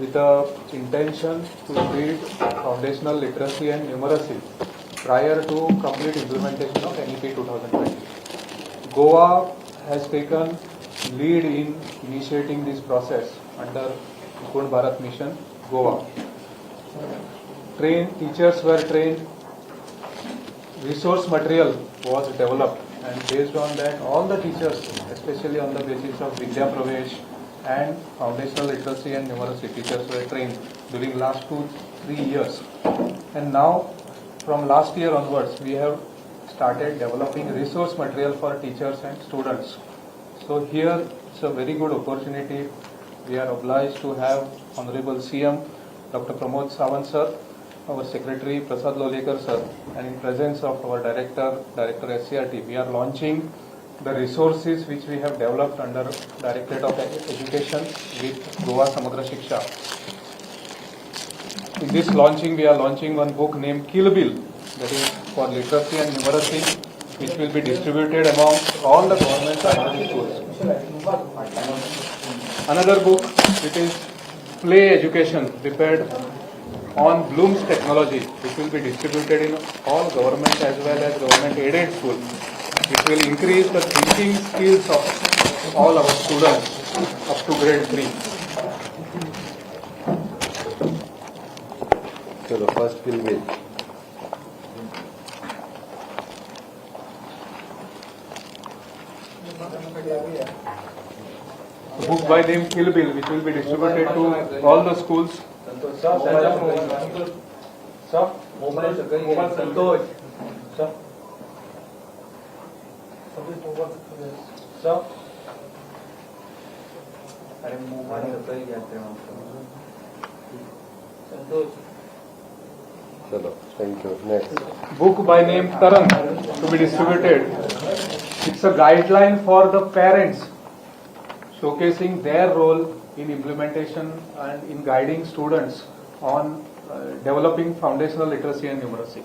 with the intention to build foundational literacy and numeracy prior to complete implementation of NEP 2020. Goa has taken lead in initiating this process under Gund Bharat Mission, Goa. Trained teachers were trained, resource material was developed, and based on that, all the teachers, especially on the basis of Vidya Pravesh and foundational literacy and numeracy, teachers were trained during last two, three years. And now, from last year onwards, we have started developing resource material for teachers and students. So here, it's a very good opportunity. We are obliged to have Honorable CM, Dr. Pramod Sawant sir, our Secretary Prasad Lolekar sir, and in presence of our Director, Director SCRT, we are launching the resources which we have developed under Directorate of Education with Goa Samagra Shiksha. In this launching, we are launching one book named Kill Bill, that is for literacy and numeracy, which will be distributed among all the government primary schools. Another book, it is Play Education, prepared on Bloom's technology, which will be distributed in all government as well as government aided schools. It will increase the thinking skills of all our students up to grade 3. चलो first kill bill A book by name Kill Bill, which will be distributed to all the schools. police will work for the job. અરે mobile તો કઈ the Santosh ચલો thank you next book by name Tarang to be distributed it's a guideline showcasing their role in implementation and in guiding students on uh, developing foundational literacy and numeracy.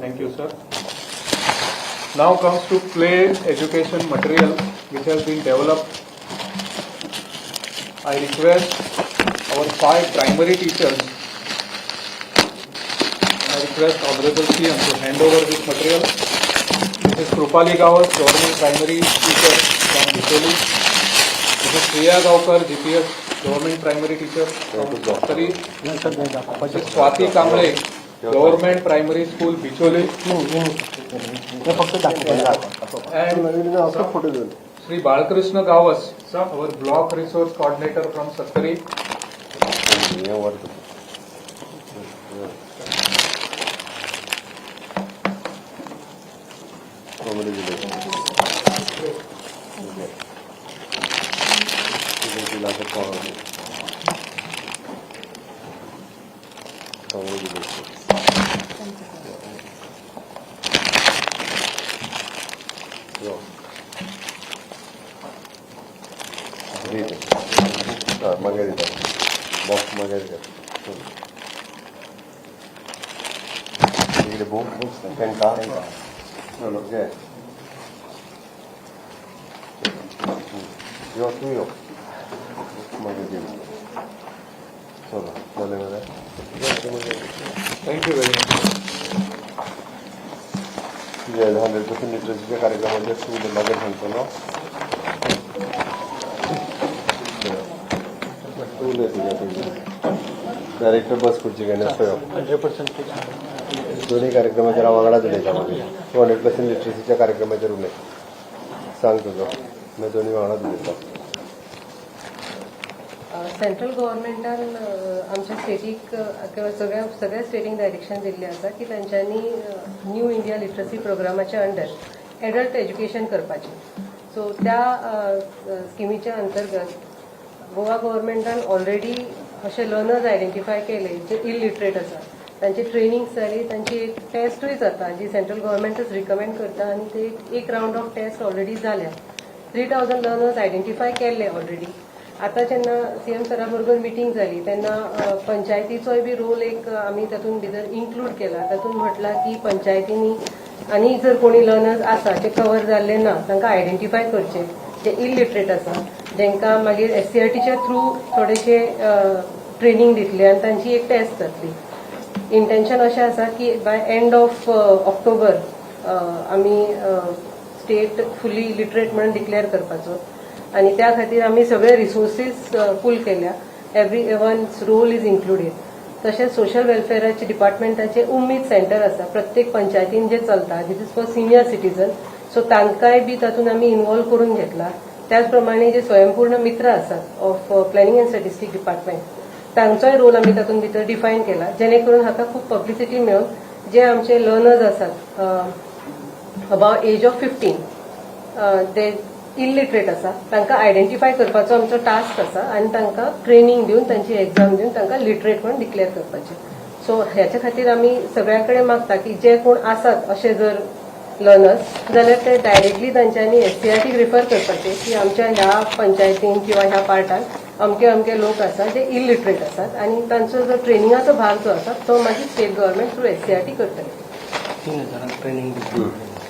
Thank you, sir. Now comes to play education material which has been developed. I request our five primary teachers. I request Honorable CM to hand over this material. This is Krupali Gawat, Government Primary Teacher from Bisoli. This is Priya Gaukar, GPS, Government Primary Teacher from Bhattari. This is Swati Kamble, government primary school Bichole Shri Balkrishna Gawas our block resource coordinator from Sattari book पेंटा चलो घे यो तू यो मागे दे चलो झाले मला Thank you very much. जे hundred percent लिटरसीच्या कार्यक्रमाच्या स्कूल मागे सांगतो ना स्कूल आहे तुझ्या तुझी डायरेक्टर बस खुर्ची घेण्यास दोन्ही कार्यक्रमाच्या वांगडा दिले त्यामध्ये. टू हंड्रेड पर्सेंट लिटरसीच्या कार्यक्रमाचे रूल आहे. सांग तुझं. मी दोन्ही वांगडा दिले सेंट्रल गव्हर्मेंटान आमच्या स्टेटीक किंवा सगळ्या सगळ्या स्टेटीक डायरेक्शन दिल्लें आसा की तांच्यांनी न्यू इंडिया लिटरसी प्रोग्रामाच्या अंडर एडल्ट एज्युकेशन करपाचें. सो त्या स्किमीच्या अंतर्गत गोवा गव्हर्मेंटान ऑलरेडी अशे लर्नर्स आयडेंटिफाय केले जे इलिटरेट आसा तांची ट्रेनिंग जाली तांची एक टेस्टूय जाता जी सेंट्रल गव्हर्मेंटच रिकमेंड करता आनी ते एक रावंड ऑफ टेस्ट ऑलरेडी जाल्या थ्री थावजंड लर्नर्स आयडेंटिफाय केल्ले ऑलरेडी आतां जेन्ना सीएम सरा बरोबर मिटींग जाली तेन्ना पंचायतीचोय बी रोल एक आमी तातूंत भितर इन्क्लूड केला तातूंत म्हटलां की पंचायतींनी आनी जर कोणी लर्नर्स आसा जे कवर जाल्ले ना तांकां आयडेंटिफाय करचे जे इलिटरेट आसा जेंकां मागीर एस सी आर टीच्या थ्रू थोडेशे ट्रेनींग दितले आनी तांची एक टेस्ट जातली. इंटेन्शन अशें आसा की बाय एंड ऑफ ऑक्टोबर आमी स्टेट फुली लिटरेट म्हणून डिक्लेअर करपाचो. आणि त्या खातीर आमी सगळे रिसोर्सीस पूल uh, केल्या. Every one's role is included तशेंच सोशल वेलफेअराचे डिपार्टमेंटाचे उमेद सेंटर आसा. प्रत्येक पंचायतीन जे चलता this is for senior citizen so तांकांय बी तातूंत आमी इन्वॉल्व करून घेतला. त्याच प्रमाणे जे स्वयंपूर्ण मित्र आसात of planning and statistic department तांचोय role आमी तातूंत भितर डिफायन केला. जेणे करून हाका खूप पब्लिसिटी मेळून जे आमचे लर्नर्स आसात अबाउट एज ऑफ फिफ्टीन ते इलिटरेट आसा तांकां आयडेंटिफाय करपाचो आमचो टास्क आसा आनी तांकां ट्रेनींग दिवन तांची एक्झाम दिवन तांकां लिटरेट म्हणून डिक्लेअर करपाचें. सो ह्याच्या खातीर आमी सगळ्या कडेन मागता की जे कोण आसात अशे जर लर्नर्स जाल्यार ते डायरेक्टली तांच्यांनी एस सी आर टीक रिफर करपाचे की आमच्या ह्या पंचायतीन किंवा ह्या पार्टान अमके अमके लोक आसात जे इलिटरेट आसात आनी तांचो जो ट्रेनिंगाचो भाग जो आसा तो मागीर state government through S C R T करतले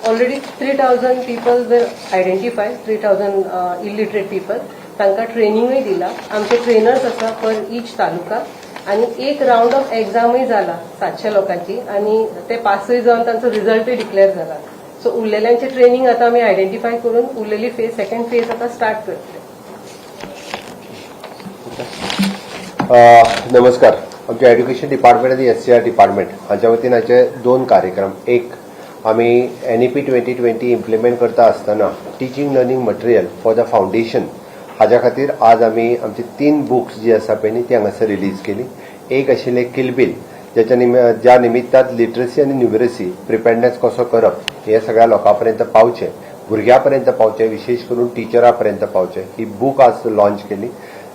ऑलरेडी थ्री थावजंड पीपल वेर identify three thousand illiterate people तांकां ट्रेनिंगूय दिला. आमचे ट्रेनर्स आसा फॉर ईच तालुका. आणि एक राऊंड ऑफ एक्झामूय जाला सातशे लोकांची. आणि ते पासूय जावन तांचो रिझल्टूय डिक्लेअर जाला सो उरलेल्यांचे ट्रेनिंग आता आमी आयडेंटिफाय करून उरलेली फेज सेकंड फेज आता स्टार्ट करतले नमस्कार. आमच्या एज्युकेशन डिपार्टमेंट आणि एस सी आर डिपार्टमेंट हांच्या वतीन हाचे दोन कार्यक्रम. एक आमी N E P twenty twenty implement करता आसतना teaching learning material for the foundation हाज्या खातीर आज आमी आमची तीन बुक्स जी आसा पळय न्ही ती हांगासर रिलीज केली. एक आशिल्ले किलबिल ज्याच्या निम ज्या निमित्तात लिटरसी आनी न्युमरसी प्रिपेडनेस कसो करप हे सगळ्या लोकां पर्यंत पावचे भुरग्यां पावचे विशेष करून टिचरां पर्यंत पावचे ही बूक आज लॉन्च केली.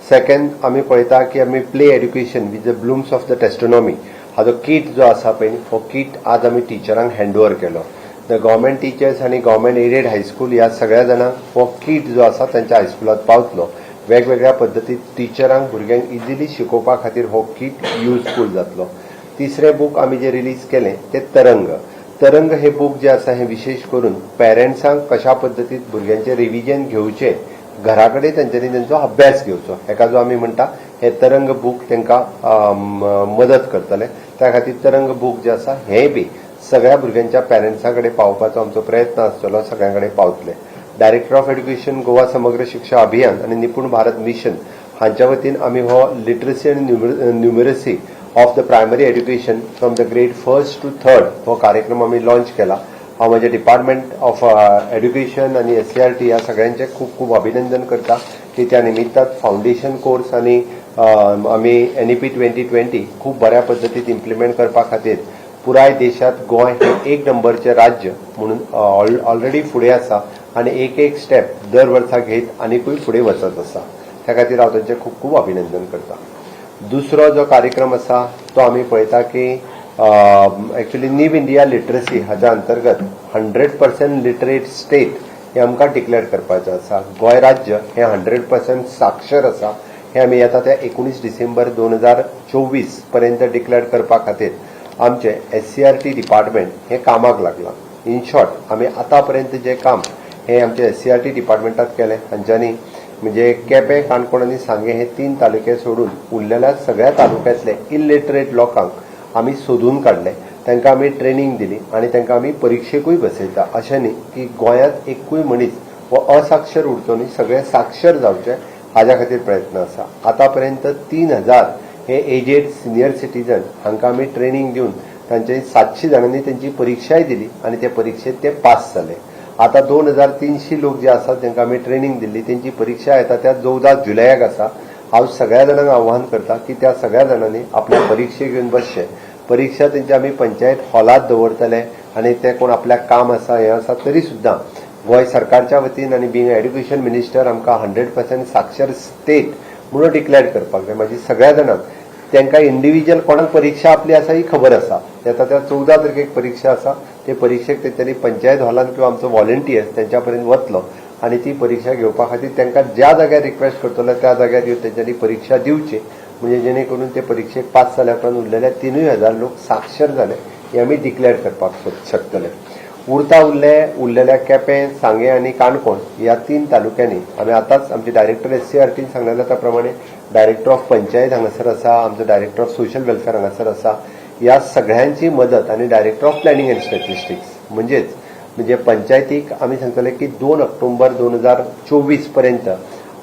सेकंड आमी पळयता की आमी play education with the Bloom's of the taxonomy Hajo kit जो आसा पळय हो किट आज आमी टिचरांक हँड केलो. द गव्हर्मेंट टिचर्स आनी गव्हर्मेंट एडेड हायस्कूल ह्या सगळ्या जाणांक हो किट जो आसा तांच्या हायस्कुलात पावतलो. वेगवेगळ्या पद्दतीन टिचरांक भुरग्यांक इजिली शिकोवपा खातीर हो किट युजफूल जातलो. तिसरे बूक आमी जे रिलीज केलें तें तरंग. तरंग हे बूक जे आसा हे विशेष करून पेरंट्सांक कशा पद्दतीन भुरग्यांचे रिव्हिजन घेवचे घरा कडेन तेंच्यांनी तेंचो अभ्यास घेवचो हेका जो आमी म्हणटा हे तरंग बूक तांकां मदत करतले. त्या खातीर तरंग बूक जे आसा हे बी सगळ्या भुरग्यांच्या पेरंट्सां कडेन पावपाचो आमचो प्रयत्न आसतलो सगळ्यां कडेन पावतले. डायरेक्टर ऑफ एड्युकेशन गोवा समग्र शिक्षा अभियान आनी निपूण भारत मिशन हांच्या वतीन आमी हो लिटरसी आनी numeracy of the primary education from the grade first to third हो कार्यक्रम आमी लॉन्च केला. हांव म्हजें डिपार्टमेंट ऑफ एड्युकेशन आनी एस सी आर टी ह्या सगळ्यांचे खूब खूब अभिनंदन करता की त्या निमित्तात फावंडेशन कोर्स आनी आमी N E P twenty twenty खूब बऱ्या पद्दतीन इम्प्लिमेंट करपा खातीर पुराय देशात गोंय हे एक नंबरचे राज्य म्हणून ऑलरेडी फुडें आसा आनी एक एक स्टेप दर वर्सा घेत आनीकूय फुडें वचत आसा त्या खातीर हांव तांचें खूब खूब अभिनंदन करता. दुसरो जो कार्यक्रम आसा तो आमी पळयता की एक्चुली नीव इंडिया लिटरसी हाज्या अंतर्गत हंड्रेड पर्सेंट लिटरेट स्टेट हे आमकां डिक्लेअर करपाचें आसा. गोंय राज्य हे हंड्रेड पर्सेंट साक्षर आसा. हे आमी येता त्या एकोणीस डिसेंबर दोन हजार चोवीसपर्यंत डिक्लेअर करपा खातीर आमचे S C R T department हे कामाक लागलां. इन शॉर्ट आमी आतां पर्यंत जें काम हे आमचे एस सी आर टी डिपार्टमेंटात केलें. हांच्यांनी म्हणजे केपें काणकोण आनी सांगे हे तीन तालुके सोडून उरलेल्या सगळ्या तालुक्यांतले इलिटरेट लोकांक आमी सोदून काडले तांकां आमी ट्रेनींग दिली आनी तांकां आमी परिक्षेकूय बसयता. अशें न्ही की गोंयांत एकूय मनीस हो असाक्षर उरचो न्ही सगळे साक्षर जावचे हाज्या खातीर प्रयत्न आसा आतां पर्यंत तीन हजार हे एजेड सिनियर सिटीजन हांकां आमी ट्रेनींग दिवन तांचे सातशे जाणांनी त्यांची परीक्षाय दिली आणि त्या परीक्षेत ते पास झाले. आता दोन हजार तीनशे लोक जे आसात तांकां आमी ट्रेनींग दिल्ली तेंची परीक्षा येता त्या चौदा जुलयाक आसा हांव सगळ्या जाणांक आव्हान करता की त्या सगळ्या जाणांनी आपल्या परीक्षे घेवन बसचे. परीक्षा तेंची आमी पंचायत हॉलात दवरतले आनी ते कोण आपल्याक काम आसा हें आसा तरी सुद्दां गोंय सरकारच्या वतीन आनी बिंग एड्युकेशन मिनिस्टर आमकां हंड्रेड पर्सेंट साक्षर स्टेट म्हणून डिक्लेअर करपाक जाय. म्हाजी सगळ्या जाणांक. तांकां इंडिव्हिज्युअल कोणाक परीक्षा आपली आसा ही खबर आसा येता त्या चवदा तारखेक परीक्षा आसा ते परीक्षेक तेंच्यांनी पंचायत हॉलान किंवा आमचो व्हॉलंटियर्स तेंच्या पर्यंत वतलो. आनी ती परीक्षा घेवपा खातीर तांकां ज्या जाग्यार रिक्वेस्ट करतलो त्या जाग्यार येवन तेंच्यांनी परीक्षा दिवची. म्हणजे जेणे करून ते परीक्षेक पास जाल्या उपरांत उरलेल्या तिनूय हजार लोक साक्षर जाले हे आमी डिक्लेअर करपाक शक- शकतले. उरता उरले उरलेल्या केपें सांगे आनी काणकोण ह्या तीन तालुक्यांनी आमी आतांच आमचे डायरेक्टर एस सी आर टीन सांगलेल्या त्या प्रमाणे डायरेक्टर ऑफ पंचायत हांगासर आसा आमचो डायरेक्टर ऑफ सोशल वेलफेअर हांगासर आसा ह्या सगळ्यांची मदत आनी director of planning and statistics म्हणजेच म्हणजे पंचायतीक आमी सांगतले की दोन ऑक्टोबर दोन हजार चोवीसपर्यंत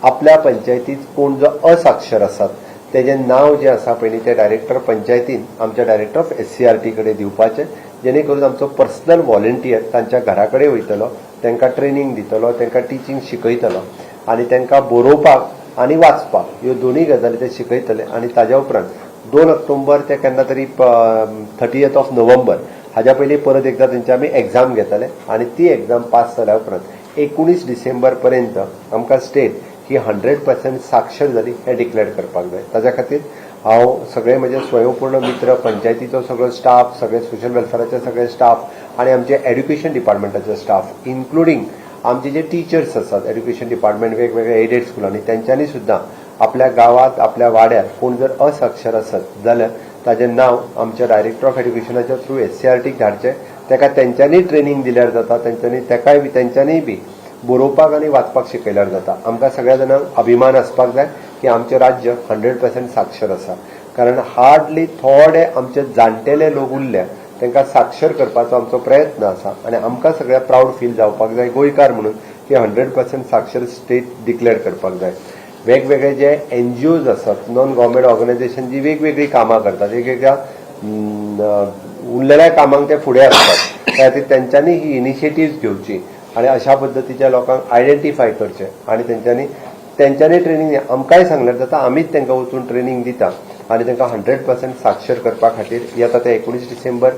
आपल्या पंचायतीत कोण जो असाक्षर असतात तेजें नाव जें आसा पयलीं तें डायरेक्टर पंचायतीन आमच्या director of S C R T कडेन दिवपाचें जेणे करून आमचो पर्सनल व्हॉलंटियर तांच्या घरा कडेन वयतलो तांकां ट्रेनींग दितलो तांकां टिचींग शिकयतलो आनी तांकां बरोवपाक आनी वाचपाक ह्यो दोनूय गजाली ते शिकयतले. आनी ताज्या उपरांत दोन ऑक्टोबर ते केन्ना तरी थर्टीएथ ऑफ नोव्हेंबर हाज्या पयलीं परत एकदा तेंचे आमी एग्जाम घेतले. आनी ती एग्जाम पास जाल्या उपरांत एकुणीस डिसेंबर पर्यंत आमकां स्टेट ही हंड्रेड पर्सेंट साक्षर जाली हें डिक्लेअर करपाक जाय. ताज्या खातीर हांव सगळे म्हजे स्वयंपूर्ण मित्र पंचायतीचो सगळो स्टाफ सगळे सोशल वेलफेअराचे सगळे स्टाफ आनी आमचे एड्युकेशन डिपार्टमेंटाचे स्टाफ इन्क्लुडींग आमचे जे टिचर्स आसात एज्युकेशन डिपार्टमेंट वेगवेगळ्या एडेड स्कुलांनी तेंच्यांनी सुद्दां आपल्या गांवांत आपल्या वाड्यार कोण जर असाक्षर आसत जाल्यार ताजें नांव आमच्या डायरेक्टर ऑफ एड्युकेशनाच्या थ्रू एस सी आर टीक धाडचें ताका तेंच्यांनी ट्रेनींग दिल्यार जाता तेंच्यांनी तेकाय बी तेंच्यांनी बी बरोवपाक आनी वाचपाक शिकयल्यार जाता आमकां सगळ्या जाणांक अभिमान आसपाक जाय की आमचें राज्य हंड्रेड पर्सेंट साक्षर आसा कारण हार्डली थोडे आमचे जाणटेले लोक उरल्या तांकां साक्षर करपाचो आमचो प्रयत्न आसा. आनी आमकां सगळ्या प्राऊड फील जावपाक जाय गोंयकार म्हणून की हंड्रेड पर्सेंट साक्षर स्टेट डिक्लेअर करपाक जाय. वेगवेगळे जे एन जी ओज आसात नॉन गव्हर्मेंट ऑर्गनायझेशन जी वेगवेगळी कामां करतात वेगवेगळ्या उरलेल्या कामांक ते फुडें आसतात. त्या खातीर तेंच्यांनी ही इनिशिएटिव्ह घेवची आनी अशा पद्दतीच्या लोकांक आयडेंटिफाय करचे. आनी तेंच्यांनी तेंच्यांनी ट्रेनींग आमकांय सांगल्यार जाता आमीच तांकां वचून ट्रेनींग दिता. आनी तांकां हंड्रेड पर्सेंट साक्षर करपा खातीर येता ते एकुणीस डिसेंबर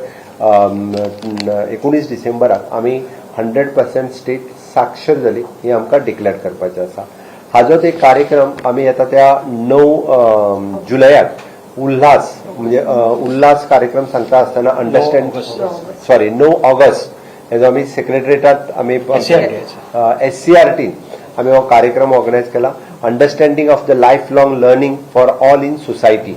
एकुणीस डिसेंबराक आमी हंड्रेड पर्सेंट स्टेट साक्षर जाली ही आमकां डिक्लेअर करपाचें आसा. हाजोच एक कार्यक्रम आमी येता त्या णव जुलयाक उल्हास म्हणजे उल्हास कार्यक्रम सांगता आसतना अंडरस्टँड सॉरी णव ऑगस्ट. हेजो आमी सेक्रेटरेटात आमी एस सी आर आमी हो कार्यक्रम ऑर्गनायज केला. Understanding of the life long learning for all in society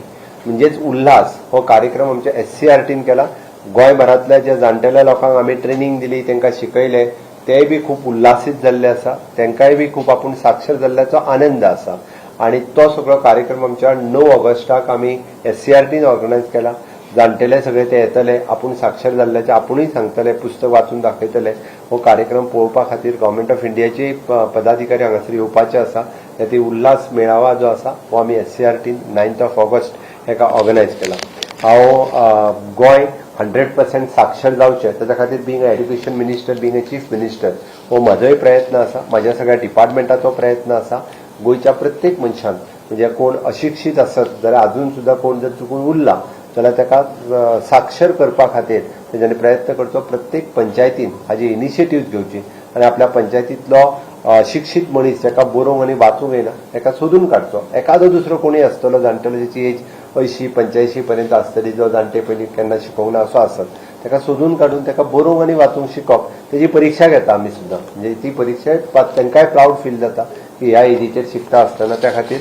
म्हणजेच उल्हास हो कार्यक्रम आमच्या एस सी आर टीन केला. गोंयभरांतल्या जे जाणटेल्या लोकांक आमी ट्रेनींग दिली तांकां शिकयले तेय बी खूब उल्हासीत जाल्ले आसा तांकांय बी खूब आपूण साक्षर जाल्ल्याचो आनंद आसा आनी तो सगळो कार्यक्रम आमच्या णव ऑगस्टाक आमी एस सी आर टीन ऑर्गनायज केला. जाणटेले सगळे ते येतले आपूण साक्षर जाल्ल्याचे आपुणूय सांगतले पुस्तक वाचून दाखयतले हो कार्यक्रम पळोवपा खातीर गव्हर्मेंट ऑफ इंडियाचे पदाधिकारी हांगासर येवपाचे आसा. ते उल्हास मेळावा जो आसा हो आमी एस सी आर टीन नायन्थ ऑफ ऑगस्ट हेका ऑर्गनायज केला. हांव गोंय हंड्रेड पर्सेंट साक्षर जावचें ताच्या खातीर being education education minister being a chief minister हो म्हजोय प्रयत्न आसा. म्हज्या सगळ्या डिपार्टमेंटाचो प्रयत्न आसा. गोंयच्या प्रत्येक मनशान म्हणजे कोण अशिक्षीत आसत जाल्यार अजून सुद्दां कोण जर चुकून उरला जाल्यार ताका साक्षर करपा खातीर तेच्यांनी प्रयत्न करचो प्रत्येक पंचायतीन हाजी इनिशिएटिव्ह घेवची. आनी आपल्या पंचायतींतलो शिक्षीत मनीस जाका बरोवंक आनी वाचूंक येना ताका सोदून काडचो एखादो दुसरो कोणी आसतलो जाणटेलो जाची एज अंयशीं पंच्याऐंशी पर्यंत आसतली जो जाणटे पयलीं केन्ना शिकोवंक ना असो आसत ताका सोदून काडून ताका बरोवंक आनी वाचूंक शिकप तेजी परीक्षा घेता आमी सुद्दां म्हणजे ती परीक्षा तांकांय प्राऊड फील जाता. की ह्या एजीचेर शिकता आसतना त्या खातीर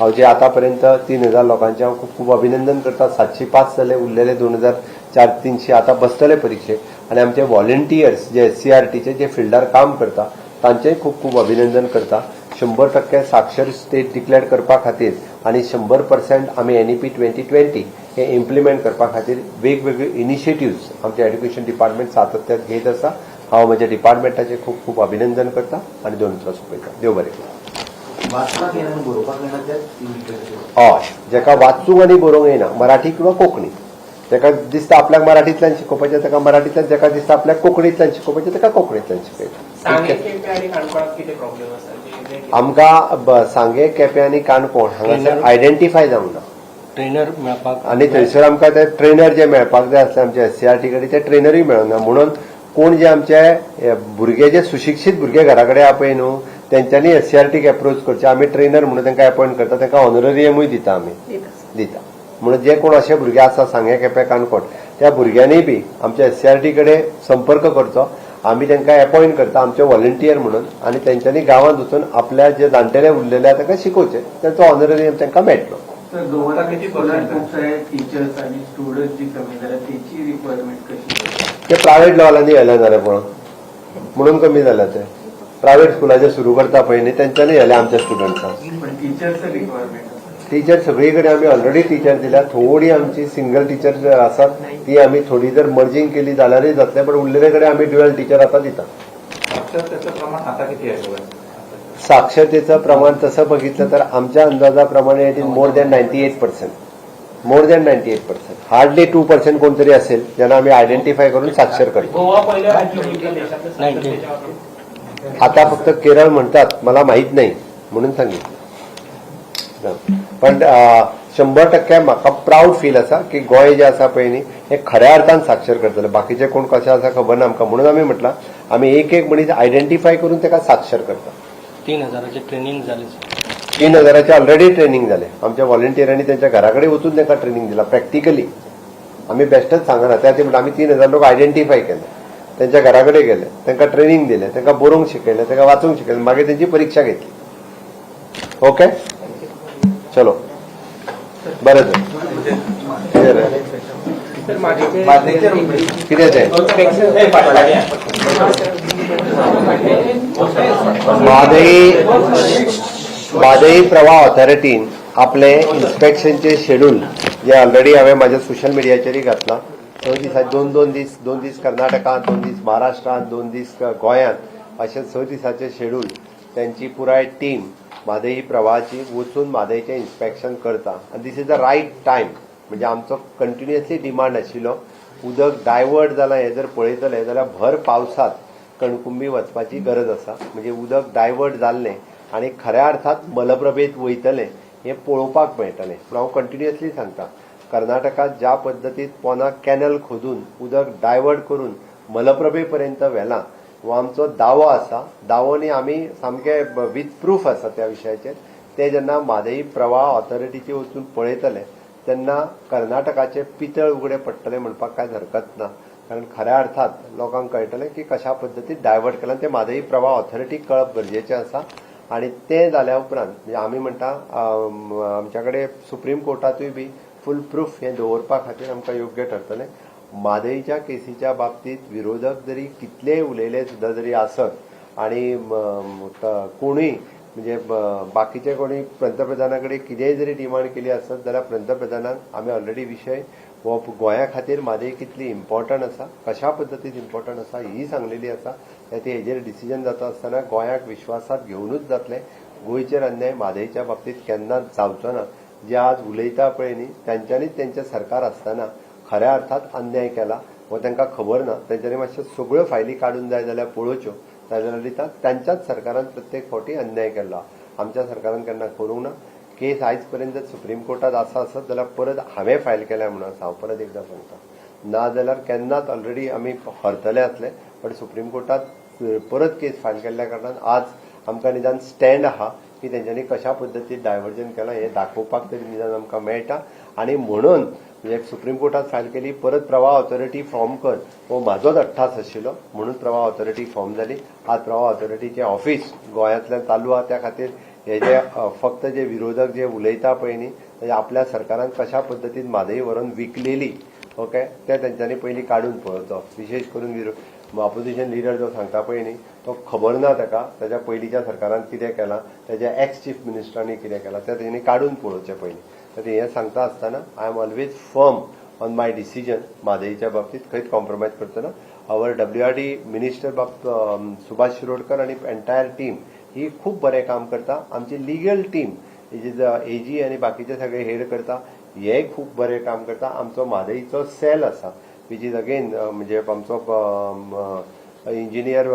हांव जे आतां पर्यंत तीन हजार लोकांचे हांव खूब खूब अभिनंदन करता. सातशे पास जाले उरलेले दोन हजार चार तीनशे आतां बसतले परीक्षेक आनी आमचे व्हॉलंटियर्स जे एस सी आर टीचे जे फिल्डार काम करता तांचेंय खूब खूब अभिनंदन करता. शंबर टक्के साक्षर स्टेट डिक्लेअर करपा खातीर आनी शंबर पर्सेंट आमी N E P twenty twenty हे इम्प्लिमेंट करपा खातीर वेगवेगळे इनिशिएटिव्स आमचे एड्युकेशन डिपार्टमेंट सातत्यात घेत आसा हांव म्हज्या डिपार्टमेंटाचें खूब खूब अभिनंदन करता आनी दोन उतरां देव बरें हय जाका वाचूंक आनी बरोवंक येना मराठी किंवा कोंकणी. जाका दिसता आपल्याक मराठींतल्यान शिकोवपाचें ताका मराठींतल्यान जाका दिसता आपल्याक कोंकणींतल्यान शिकोवपाचें ताका कोंकणींतल्यान शिकयता आमकां सांगे केपें आनी काणकोण हांगासर आयडेंटिफाय जावंक ना ट्रेनर मेळपाक आनी थंयसर आमकां ते ट्रेनर जे मेळपाक जाय आसले आमचे एस सी आर टी कडेन ते ट्रेनरूय मेळना. म्हणून कोण जे आमचे भुरगे जे सुशिक्षीत भुरगे घरा कडेन आहा पळय न्हू तेंच्यांनी एस सी आर टीक एप्रोच करचे आमी ट्रेनर म्हणून तांकां अपॉयंट करता तांकां ऑनररियमूय दिता आमी दिता दिता म्हणून जे कोण असे भुरगे आसा सांगे केपें काणकोण त्या भुरग्यांनी बी आमच्या एस सी आर टी कडेन संपर्क करचो आमी तांकां अपॉयंट करता आमचे व्हॉलंटियर म्हणून आनी तेंच्यांनी गांवांत वचून आपल्या जे जाणटेले उरलेले आहा तांकां शिकोवचे तांचो ऑनररियम तांकां मेळटलो किती टीचर्स आणि स्टुडंट जी कमी जाल्यात त्याची रिक्वायरमेंट कशी ते प्रायव्हेट लेवलांनी येयले जाल्यार पळोवन म्हणून. कमी जाल्या ते. प्रायव्हेट स्कुलाचे सुरू करता पळय न्ही तेंच्यांनी येयले आमच्या स्टुडंट्सांक पण टीचरचं रिक्वायरमेंट टीचर सगळीकडे आम्ही ऑलरेडी टीचर दिल्या. थोडी आमची सिंगल टीचर आसात ती आम्ही थोडी जर मर्जिंग केली जाल्यारय जातले पण उरलेले कडेन आम्ही ड्युअल टीचर आता दिता साक्षरतेचं प्रमाण आता किती आहे? बघा? साक्षरतेचं प्रमाण तसं बघितलं तर आमच्या अंदाजाप्रमाणे it is more than ninety eight percent more than ninety eight percent hardly two percent कोणतरी असेल ज्यांना आम्ही आयडेंटिफाय करून साक्षर करतो. आता फक्त केरळ म्हणतात मला माहीत नाही म्हणून सांगितलं पण शंभर टक्के म्हाका प्राऊड फील आसा की गोंय जे आसा पळय न्ही हे खऱ्या अर्थान साक्षर करतले. बाकीचे कोण कशें आसा खबर ना आमकां म्हणून आमी म्हटलां आमी एक एक मनीस आयडेंटिफाय करून ताका साक्षर करता. तीन हजाराचे ट्रेनिंग झाले तीन हजाराचे ऑलरेडी ट्रेनिंग झाले. आमच्या व्हॉलेंटियरांनी त्यांच्या घराकडे वचून तांकां ट्रेनिंग दिला प्रॅक्टिकली आम्ही बेस्टच सांगना त्या म्हणून आम्ही तीन हजार लोक आयडेंटिफाय केले. त्यांच्या घराकडे गेले तांकां ट्रेनिंग दिले तांकां बरोवंक शिकयलें त्यांना वाचूंक शिकयलें मागीर त्यांची परीक्षा घेतली. ओके चलो. बरें तर. कितें तें म्हादई म्हादई प्रवाह ऑथॉरिटीन आपले इन्स्पेक्शनचे शेड्यूल जे ऑलरेडी हांवें म्हाज्या सोशल मिडियाचेरय घातलां. स दिसात दोन दोन दीस दोन दीस कर्नाटकांत दोन दीस महाराष्ट्रांत दोन दीस गोंयांत अशे स दिसाचें शेड्यूल त्यांची पुराय टीम म्हादयी प्रवाहाची वचून म्हादयचें इन्स्पेक्शन करता. आनी this is the right time म्हणजे आमचो कंटिन्युअसली डिमांड आशिल्लो उदक डायवर्ट जालां हें जर पळयतले जाल्यार भर पावसात कणकुंबी वचपाची गरज आसा म्हणजे उदक डायवर्ट जाल्लें आनी खऱ्या अर्थात मलप्रभेत वयतलें हें पळोवपाक मेळटलें पूण हांव कंटिन्युअसली सांगता. कर्नाटकात ज्या पद्धतीत पोना कॅनल खोदून उदक डायवर्ट करून मलप्रभे पर्यंत व्हेलां हो आमचो दावो आसा दावोनी आमी सामके विथ प्रूफ आसा त्या विशयाचेर ते जेन्ना म्हादई प्रवाह ऑथॉरिटीचे वचून पळयतले तेन्ना कर्नाटकाचे पितळ उघडे पडटले म्हणपाक कांयच हरकत ना. कारण खऱ्या अर्थात लोकांक कळटलें की कशा पद्दतीन डायवर्ट केलां. ते म्हादई प्रवाह ऑथॉरिटीक कळप गरजेचें आसा आणि ते जाल्या उपरांत म्हणजे आमी म्हणटा आमच्या कडेन सुप्रीम कोर्टातूय बी फूल प्रूफ हें दवरपा खातीर आमकां योग्य ठरतलें. म्हादयच्या केसीच्या बाबतीत विरोधक जरी कितलेय उलयले सुद्दां जरी आसत आणि कोणूय म्हणजे बाकीचे कोणी पंतप्रधाना कडेन कितेंय जरी डिमांड केली आसत जाल्यार पंतप्रधानाक आमी ऑलरेडी विशय हो गोंया खातीर म्हादय कितली इम्पॉर्टंट आसा कशा पद्दतीन इम्पॉर्टंट आसा ही सांगलेली आसा ते हेजेर डिसिजन जाता आसतना गोंयाक विश्वासात घेवनूच जातले. गोंयचेर अन्याय म्हादयच्या बाबतीत केन्नाच जावचो ना. जे आज उलयता पळय न्ही तांच्यांनीच तेंचें सरकार आसतना खऱ्या अर्थात अन्याय केला व तांकां खबर ना त्यांच्यानी मातश्यो सगळ्यो फायली काडून जाय जाल्यार पळोवच्यो नाजाल्यार दिता तांच्याच सरकारान प्रत्येक फावटी अन्याय केला. आमच्या सरकारान केन्ना करूंक ना. केस आयज पर्यंत सुप्रीम कोर्टात आसा आसत जाल्यार परत हांवें फायल केल्या म्हणून आसा. हांव परत एकदां सांगता. ना जाल्यार केन्नाच ऑलरेडी आमी हरतले आसले पण सुप्रीम कोर्टात परत केस फायल केल्ल्या कारणान आज आमकां निदान स्टँड आहा. की तेंच्यांनी कशा पद्दतीन डायव्हर्जन केलां हें दाखोवपाक तरी निदान आमकां मेळटा. आनी म्हणून म्हणजे सुप्रीम कोर्टात फायल केली परत प्रवाह ऑथॉरिटी फॉर्म कर. हो म्हाजोच अठ्ठास आशिल्लो म्हणून प्रवाह ऑथॉरिटी फॉर्म जाली आज प्रवाह ऑथॉरिटीचें ऑफिस गोंयांतल्यान चालू आहा त्या खातीर. हे जे फक्त जे विरोधक जे उलयता पळय न्ही म्हणजे आपल्या सरकारान कशा पद्दतीन म्हादई व्हरून विकलेली ओके ते तेंच्यांनी पयलीं काडून पळोवचो विशेष करून विरोध ऑपोजिशन लिडर जो सांगता पळय न्ही तो खबर ना ताका ताच्या पयलींच्या सरकारान कितें केलां ताच्या एक्स चीफ मिनिस्टरांनी कितें केलां तें तेणी काडून पळोवचें पयलीं तर हें सांगता आसतना I am always firm on my decision म्हादईच्या बाबतीत खंयच कॉम्प्रोमायज करचो ना. Our W R D minister Bab Subhash Shirodkar आनी एन्टायर टीम ही खूब बरें काम करता. आमची लिगल टीम हेजी एजी आनी बाकीचे सगळे हेड करता हेय खूब बरें काम करता. आमचो म्हादईचो सेल आसा विच इज अगेन म्हणजे आमचो इंजिनियर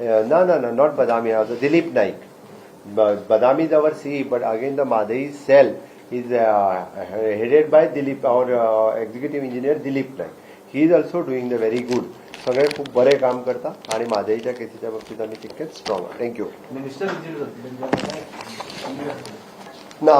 ना ना ना नॉट बदामी हांव Dilip Naik But Badami is our CE, but again the Madai cell is uh, headed by Dilip, our uh, executive engineer Dilip Naik. He is also doing the very good. सगळे खूप बरे काम करता आणि मादईच्या केसीच्या बाबतीत आम्ही तितकेच स्ट्रॉंग थँक्यू मिनिस्टर ना